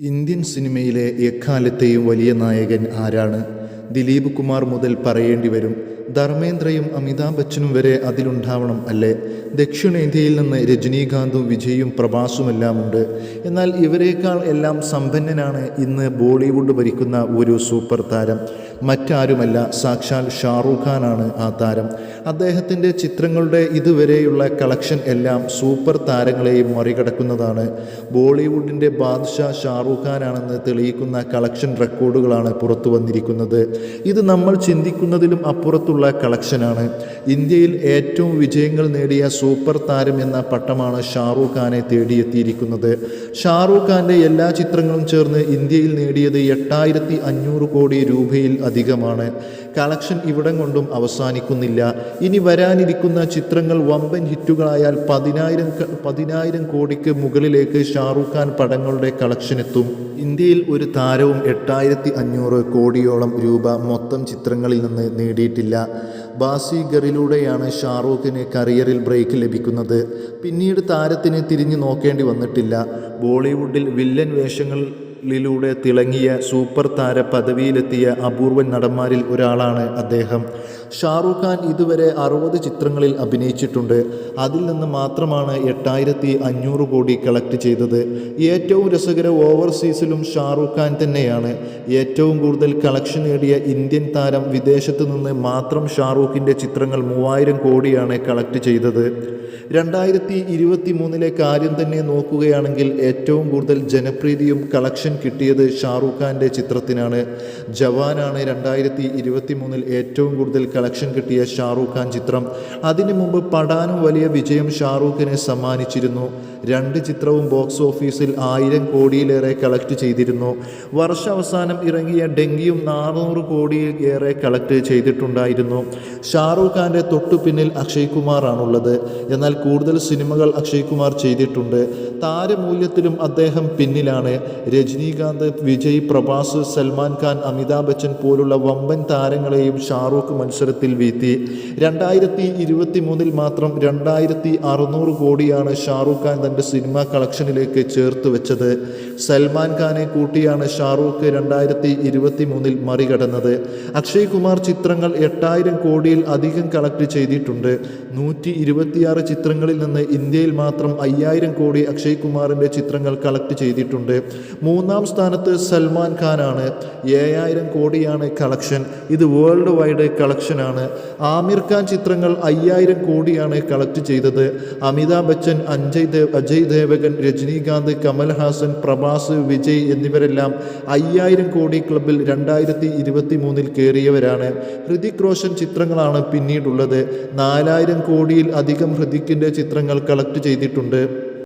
Indian സിനിമയിലെ എക്കാലത്തെയും വലിയ നായകൻ ആരാണ്? ദിലീപ് കുമാർ മുതൽ പറയേണ്ടി വരും. ധർമ്മേന്ദ്രയും അമിതാഭ് ബച്ചനും വരെ അതിലുണ്ടാവണം അല്ലേ? ദക്ഷിണേന്ത്യയിൽ നിന്ന് രജനീകാന്തും വിജയും പ്രഭാസുമെല്ലാം ഉണ്ട്. എന്നാൽ ഇവരെക്കാൾ എല്ലാം സമ്പന്നനാണ് ഇന്ന് ബോളിവുഡ് ഭരിക്കുന്ന ഒരു സൂപ്പർ താരം. മറ്റാരുമല്ല. സാക്ഷാൽ ഷാറൂഖ് ഖാനാണ് ആ താരം. അദ്ദേഹത്തിന്റെ ചിത്രങ്ങളുടെ ഇതുവരെയുള്ള കളക്ഷൻ എല്ലാം സൂപ്പർ താരങ്ങളെയും മറികടക്കുന്നതാണ്. ബോളിവുഡിന്റെ ബാദ്ഷാ ഷാറൂഖ് ഖാനാണെന്ന് തെളിയിക്കുന്ന കളക്ഷൻ റെക്കോർഡുകളാണ് പുറത്തു വന്നിരിക്കുന്നത്. ഇത് നമ്മൾ ചിന്തിക്കുന്നതിലും അപ്പുറത്തുള്ള കളക്ഷനാണ്. ഇന്ത്യയിൽ ഏറ്റവും വിജയങ്ങൾ നേടിയ സൂപ്പർ താരം എന്ന പട്ടമാണ് ഷാറൂഖ് ഖാനെ തേടിയെത്തിയിരിക്കുന്നത്. ഷാറൂഖ് ഖാന്റെ എല്ലാ ചിത്രങ്ങളും ചേർന്ന് ഇന്ത്യയിൽ നേടിയത് എട്ടായിരത്തി അഞ്ഞൂറ് കോടി രൂപയിൽ അധികമാണ്. കളക്ഷൻ ഇവിടം കൊണ്ടും അവസാനിക്കുന്നില്ല. ഇനി വരാനിരിക്കുന്ന ചിത്രങ്ങൾ വമ്പൻ ഹിറ്റുകളായാൽ പതിനായിരം പതിനായിരം കോടിക്ക് മുകളിലേക്ക് ഷാറൂഖ് ഖാൻ പടങ്ങളുടെ കളക്ഷൻ എത്തും. ഇന്ത്യയിൽ ഒരു താരവും എട്ടായിരത്തി അഞ്ഞൂറ് കോടിയോളം രൂപ മൊത്തം ചിത്രങ്ങളിൽ നിന്ന് നേടിയിട്ടില്ല. ബാസിഗറിലൂടെയാണ് ഷാറൂഖിന് കരിയറിൽ ബ്രേക്ക് ലഭിക്കുന്നത്. പിന്നീട് താരത്തിന് തിരിഞ്ഞു നോക്കേണ്ടി വന്നിട്ടില്ല. ബോളിവുഡിൽ വില്ലൻ വേഷങ്ങൾ ിലൂടെ തിളങ്ങിയ സൂപ്പർ താര പദവിയിലെത്തിയ അപൂർവൻ നടന്മാരിൽ ഒരാളാണ് അദ്ദേഹം. ഷാറൂഖ് ഖാൻ ഇതുവരെ അറുപത് ചിത്രങ്ങളിൽ അഭിനയിച്ചിട്ടുണ്ട്. അതിൽ നിന്ന് മാത്രമാണ് എട്ടായിരത്തി അഞ്ഞൂറ് കോടി കളക്ട് ചെയ്തത്. ഏറ്റവും രസകര ഓവർസീസിലും ഷാറൂഖ് ഖാൻ തന്നെയാണ്. ഏറ്റവും കൂടുതൽ കളക്ഷൻ നേടിയ ഇന്ത്യൻ താരം വിദേശത്ത് നിന്ന് മാത്രം ഷാറൂഖിന്റെ ചിത്രങ്ങൾ മൂവായിരം കോടിയാണ് കളക്ട് ചെയ്തത്. രണ്ടായിരത്തി ഇരുപത്തി മൂന്നിലെ കാര്യം തന്നെ നോക്കുകയാണെങ്കിൽ ഏറ്റവും കൂടുതൽ ജനപ്രീതിയും കളക്ഷൻ കിട്ടിയത് ഷാറൂഖ് ഖാന്റെ ചിത്രത്തിനാണ്. ജവാനാണ് രണ്ടായിരത്തി ഇരുപത്തി മൂന്നിൽ ഏറ്റവും കൂടുതൽ കളക്ഷൻ കിട്ടിയ ഷാറൂഖ് ഖാൻ ചിത്രം. അതിനു മുമ്പ് പഠാനും വലിയ വിജയം ഷാറൂഖിനെ സമ്മാനിച്ചിരുന്നു. രണ്ട് ചിത്രവും ബോക്സ് ഓഫീസിൽ ആയിരം കോടിയിലേറെ കളക്ട് ചെയ്തിരുന്നു. വർഷാവസാനം ഇറങ്ങിയ ഡെങ്കിയും നാനൂറ് കോടിയേറെ കളക്ട് ചെയ്തിട്ടുണ്ടായിരുന്നു. ഷാറൂഖ് ഖാന്റെ തൊട്ടു പിന്നിൽ അക്ഷയ് കുമാറാണുള്ളത്. എന്നാൽ കൂടുതൽ സിനിമകൾ അക്ഷയ് കുമാർ ചെയ്തിട്ടുണ്ട്. താരമൂല്യത്തിലും അദ്ദേഹം പിന്നിലാണ്. രജനീകാന്ത് വിജയ് പ്രഭാസ് സൽമാൻ ഖാൻ അമിതാഭ് ബച്ചൻ പോലുള്ള വമ്പൻ താരങ്ങളെയും ഷാറൂഖ് മത്സരത്തിൽ വീഴ്ത്തി. രണ്ടായിരത്തി ഇരുപത്തി മൂന്നിൽ മാത്രം രണ്ടായിരത്തി അറുന്നൂറ് കോടിയാണ് ഷാറൂഖ് ഖാൻ തന്റെ സിനിമ കളക്ഷനിലേക്ക് ചേർത്ത് വെച്ചത്. സൽമാൻ ഖാനെ കൂട്ടിയാണ് ഷാറൂഖ് രണ്ടായിരത്തി ഇരുപത്തി മൂന്നിൽ മറികടന്നത്. അക്ഷയ് കുമാർ ചിത്രങ്ങൾ എട്ടായിരം കോടിയിൽ അധികം കളക്ട് ചെയ്തിട്ടുണ്ട്. നൂറ്റി ഇരുപത്തിയാറ് ചിത്രങ്ങളിൽ നിന്ന് ഇന്ത്യയിൽ മാത്രം അയ്യായിരം കോടി അക്ഷയ് കുമാറിന്റെ ചിത്രങ്ങൾ കളക്ട് ചെയ്തിട്ടുണ്ട്. മൂന്നാം സ്ഥാനത്ത് സൽമാൻ ഖാനാണ്. ഏഴായിരം കോടിയാണ് കളക്ഷൻ. ഇത് വേൾഡ് വൈഡ് കളക്ഷനാണ് ആമിർ ഖാൻ ചിത്രങ്ങൾ അയ്യായിരം കോടിയാണ് കളക്ട് ചെയ്തത്. അമിതാഭ് ബച്ചൻ അഞ്ജയ് ദേവ് അജയ് ദേവഗൻ രജനീകാന്ത് കമൽഹാസൻ പ്രഭാസ് വിജയ് എന്നിവരെല്ലാം അയ്യായിരം കോടി ക്ലബിൽ രണ്ടായിരത്തി ഇരുപത്തി മൂന്നിൽ കയറിയവരാണ്. ഹൃതിക് റോഷൻ ചിത്രങ്ങളാണ് പിന്നീടുള്ളത്. നാലായിരം കോടിയിൽ അധികം ഹൃതിക്കിന്റെ ചിത്രങ്ങൾ കളക്ട് ചെയ്തിട്ടുണ്ട്.